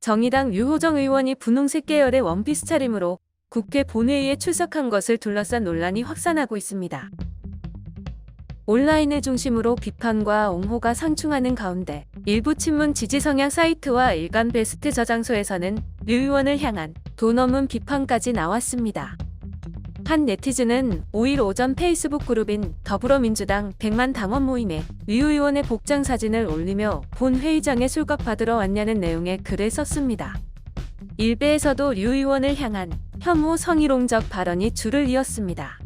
정의당 유호정 의원이 분홍색 계열의 원피스 차림으로 국회 본회의에 출석한 것을 둘러싼 논란이 확산하고 있습니다. 온라인을 중심으로 비판과 옹호가 상충하는 가운데 일부 친문 지지 성향 사이트와 일간 베스트 저장소에서는 류 의원을 향한 도 넘은 비판까지 나왔습니다. 한 네티즌은 5일 오전 페이스북 그룹인 더불어민주당 100만 당원 모임에 류 의원의 복장 사진을 올리며 본 회의장에 술값 받으러 왔냐는 내용의 글을 썼습니다. 일베에서도 류 의원을 향한 혐오 성희롱적 발언이 줄을 이었습니다.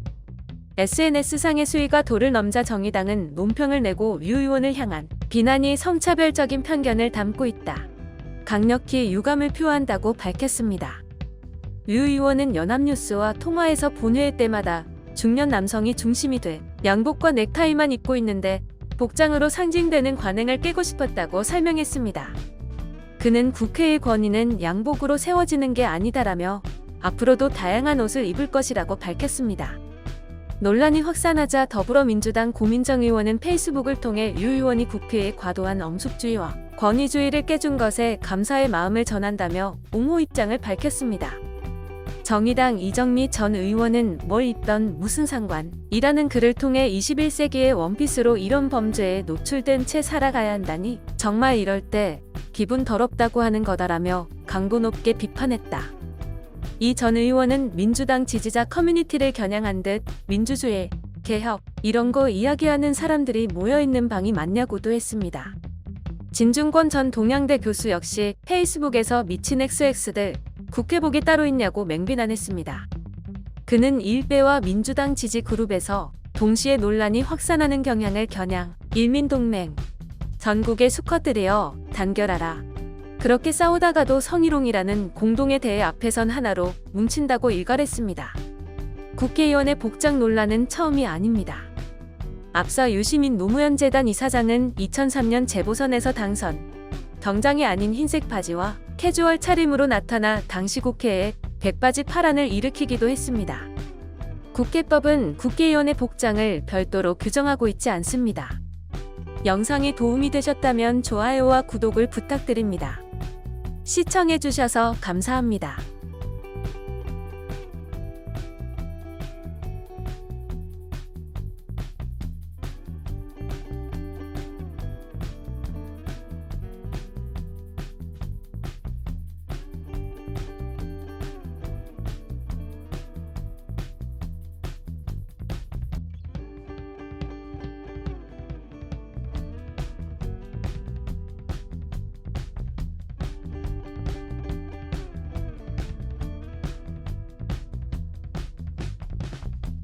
SNS상의 수위가 도를 넘자 정의당은 논평을 내고 류 의원을 향한 비난이 성차별적인 편견을 담고 있다. 강력히 유감을 표한다고 밝혔습니다. 류 의원은 연합뉴스와 통화에서 본회의 때마다 중년 남성이 중심이 돼 양복과 넥타이만 입고 있는데 복장으로 상징되는 관행을 깨고 싶었다고 설명했습니다. 그는 국회의 권위는 양복으로 세워지는 게 아니다라며 앞으로도 다양한 옷을 입을 것이라고 밝혔습니다. 논란이 확산하자 더불어민주당 고민정 의원은 페이스북을 통해 유 의원이 국회의 과도한 엄숙주의와 권위주의를 깨준 것에 감사의 마음을 전한다며 옹호 입장을 밝혔습니다. 정의당 이정미 전 의원은 뭘 입던 무슨 상관 이라는 글을 통해 21세기의 원피스로 이런 범죄에 노출된 채 살아가야 한다니 정말 이럴 때 기분 더럽다고 하는 거다라며 강도 높게 비판했다. 이 전 의원은 민주당 지지자 커뮤니티를 겨냥한 듯 민주주의, 개혁 이런 거 이야기하는 사람들이 모여있는 방이 맞냐고도 했습니다. 진중권 전 동양대 교수 역시 페이스북에서 미친 XX들 국회복이 따로 있냐고 맹비난했습니다. 그는 일베와 민주당 지지 그룹에서 동시에 논란이 확산하는 경향을 겨냥 일민동맹 전국의 수컷들이여 단결하라. 그렇게 싸우다가도 성희롱이라는 공동의 대회 앞에선 하나로 뭉친다고 일갈했습니다. 국회의원의 복장 논란은 처음이 아닙니다. 앞서 유시민 노무현 재단 이사장은 2003년 재보선에서 당선, 정장이 아닌 흰색 바지와 캐주얼 차림으로 나타나 당시 국회에 백바지 파란을 일으키기도 했습니다. 국회법은 국회의원의 복장을 별도로 규정하고 있지 않습니다. 영상이 도움이 되셨다면 좋아요와 구독을 부탁드립니다. 시청해주셔서 감사합니다.